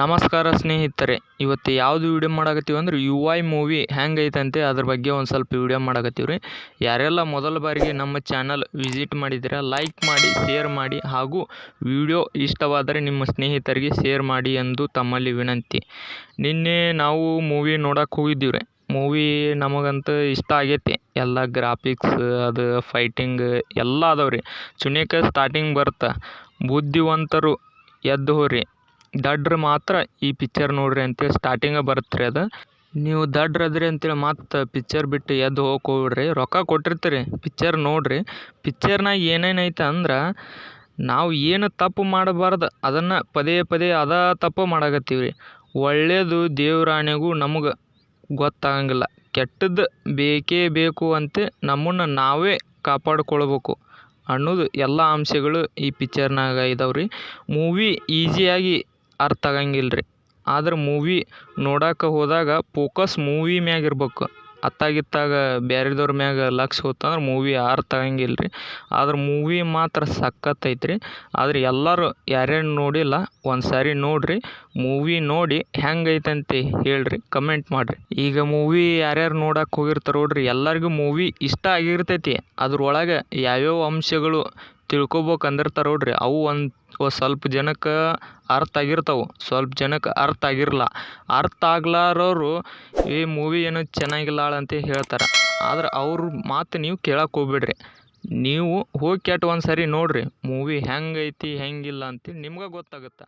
ನಮಸ್ಕಾರ ಸ್ನೇಹಿತರೆ, ಇವತ್ತು ಯಾವುದು ವಿಡಿಯೋ ಮಾಡಾಕತ್ತೀವಿ ಅಂದ್ರೆ ಯು ಐ ಮೂವಿ ಹೆಂಗೈತಂತೆ, ಅದ್ರ ಬಗ್ಗೆ ಒಂದು ಸ್ವಲ್ಪ ವಿಡಿಯೋ ಮಾಡಾಕತ್ತೀವಿ ರೀ ಯಾರೆಲ್ಲ ಮೊದಲ ಬಾರಿಗೆ ನಮ್ಮ ಚಾನಲ್ ವಿಸಿಟ್ ಮಾಡಿದ್ದೀರಾ ಲೈಕ್ ಮಾಡಿ ಶೇರ್ ಮಾಡಿ, ಹಾಗೂ ವಿಡಿಯೋ ಇಷ್ಟವಾದರೆ ನಿಮ್ಮ ಸ್ನೇಹಿತರಿಗೆ ಶೇರ್ ಮಾಡಿ ಎಂದು ತಮ್ಮಲ್ಲಿ ವಿನಂತಿ. ನಿನ್ನೆ ನಾವು ಮೂವಿ ನೋಡೋಕೆ ಹೋಗಿದ್ದೀವಿ ರೀ ಮೂವಿ ನಮಗಂತೂ ಇಷ್ಟ ಆಗೈತಿ. ಎಲ್ಲ ಗ್ರಾಫಿಕ್ಸ್ ಅದು ಫೈಟಿಂಗ್ ಎಲ್ಲ ಅದಾವೆ ರೀ ಚುನೇಕ ಸ್ಟಾರ್ಟಿಂಗ್ ಬರ್ತಾ, ಬುದ್ಧಿವಂತರು ಎದ್ದು ಹೋರಿ. ದಡ್ರು ಮಾತ್ರ ಈ ಪಿಕ್ಚರ್ ನೋಡ್ರಿ ಅಂತೇಳಿ ಸ್ಟಾರ್ಟಿಂಗ ಬರುತ್ತೆ ರೀ ಅದು. ನೀವು ದಡ್ರ್ ಅದ್ರಿ ಅಂತೇಳಿ ಮತ್ತೆ ಪಿಕ್ಚರ್ ಬಿಟ್ಟು ಎದ್ದು ಹೋಗಕ್ಕೆ ಹೋಗ್ಬಿಡ್ರಿ ರೊಕ್ಕ ಕೊಟ್ಟಿರ್ತೀರಿ ಪಿಕ್ಚರ್ ನೋಡ್ರಿ. ಪಿಕ್ಚರ್ನಾಗ ಏನೇನು ಅಂದ್ರೆ ನಾವು ಏನು ತಪ್ಪು ಮಾಡಬಾರ್ದು, ಅದನ್ನು ಪದೇ ಪದೇ ಅದ ತಪ್ಪು ಮಾಡಕತ್ತೀವಿ ರೀ ಒಳ್ಳೆಯದು ದೇವರಾಣಿಗೂ ನಮಗೆ ಗೊತ್ತಾಗಂಗಿಲ್ಲ. ಕೆಟ್ಟದ್ದು ಬೇಕೇ ಬೇಕು ಅಂತ ನಮ್ಮನ್ನು ನಾವೇ ಕಾಪಾಡ್ಕೊಳ್ಬೇಕು. ಅನ್ನೋದು ಎಲ್ಲ ಅಂಶಗಳು ಈ ಪಿಕ್ಚರ್ನಾಗ ಇದಾವೆ ರೀ ಮೂವಿ ಈಸಿಯಾಗಿ ಅರ್ಥ ಆಗಂಗಿಲ್ಲ ರೀ ಆದ್ರೆ ಮೂವಿ ನೋಡಕ್ಕೆ ಹೋದಾಗ ಫೋಕಸ್ ಮೂವಿ ಮ್ಯಾಗ ಇರ್ಬೇಕು. ಅತ್ತಾಗಿತ್ತಾಗ ಬೇರೆದವ್ರ ಮ್ಯಾಗ ಲಕ್ಷ ಹೋತಂದ್ರೆ ಮೂವಿ ಅರ್ಥ ಆಗಂಗಿಲ್ಲ ರೀ ಆದ್ರೆ ಮೂವಿ ಮಾತ್ರ ಸಖತ್ ರೀ ಆದ್ರೆ ಎಲ್ಲರೂ ಯಾರ್ಯಾರು ನೋಡಿಲ್ಲ ಒಂದು ಸಾರಿ ನೋಡಿರಿ ಮೂವಿ ನೋಡಿ ಹೆಂಗೈತಂತ ಹೇಳ್ರಿ ಕಮೆಂಟ್ ಮಾಡಿರಿ. ಈಗ ಮೂವಿ ಯಾರ್ಯಾರು ನೋಡಕ್ಕೆ ಹೋಗಿರ್ತಾರೆ ನೋಡ್ರಿ, ಎಲ್ಲರಿಗೂ ಮೂವಿ ಇಷ್ಟ ಆಗಿರ್ತೈತಿ. ಅದ್ರೊಳಗೆ ಯಾವ್ಯಾವ ಅಂಶಗಳು ತಿಳ್ಕೊಬೇಕು ಅಂದಿರ್ತಾರೆ ನೋಡ್ರಿ ಅವು ಒಂದು ಸ್ವಲ್ಪ ಜನಕ್ಕೆ ಅರ್ಥ ಆಗಿರ್ತಾವೆ. ಸ್ವಲ್ಪ ಜನಕ್ಕೆ ಅರ್ಥ ಆಗಿರಲ್ಲ ಅರ್ಥ ಆಗ್ಲಾರವರು ಈ ಮೂವಿ ಏನು ಚೆನ್ನಾಗಿಲ್ಲ ಅಂತ ಹೇಳ್ತಾರೆ. ಆದ್ರೆ ಅವ್ರ ಮಾತು ನೀವು ಕೇಳಕ್ಕೆ ಹೋಗ್ಬೇಡ್ರಿ. ನೀವು ಹೋಗಿ ಕೆಟ್ಟು ಒಂದು ಸರಿ ನೋಡಿರಿ. ಮೂವಿ ಹೆಂಗೈತಿ, ಹೆಂಗಿಲ್ಲ ಅಂತೇಳಿ ನಿಮ್ಗೆ ಗೊತ್ತಾಗುತ್ತೆ.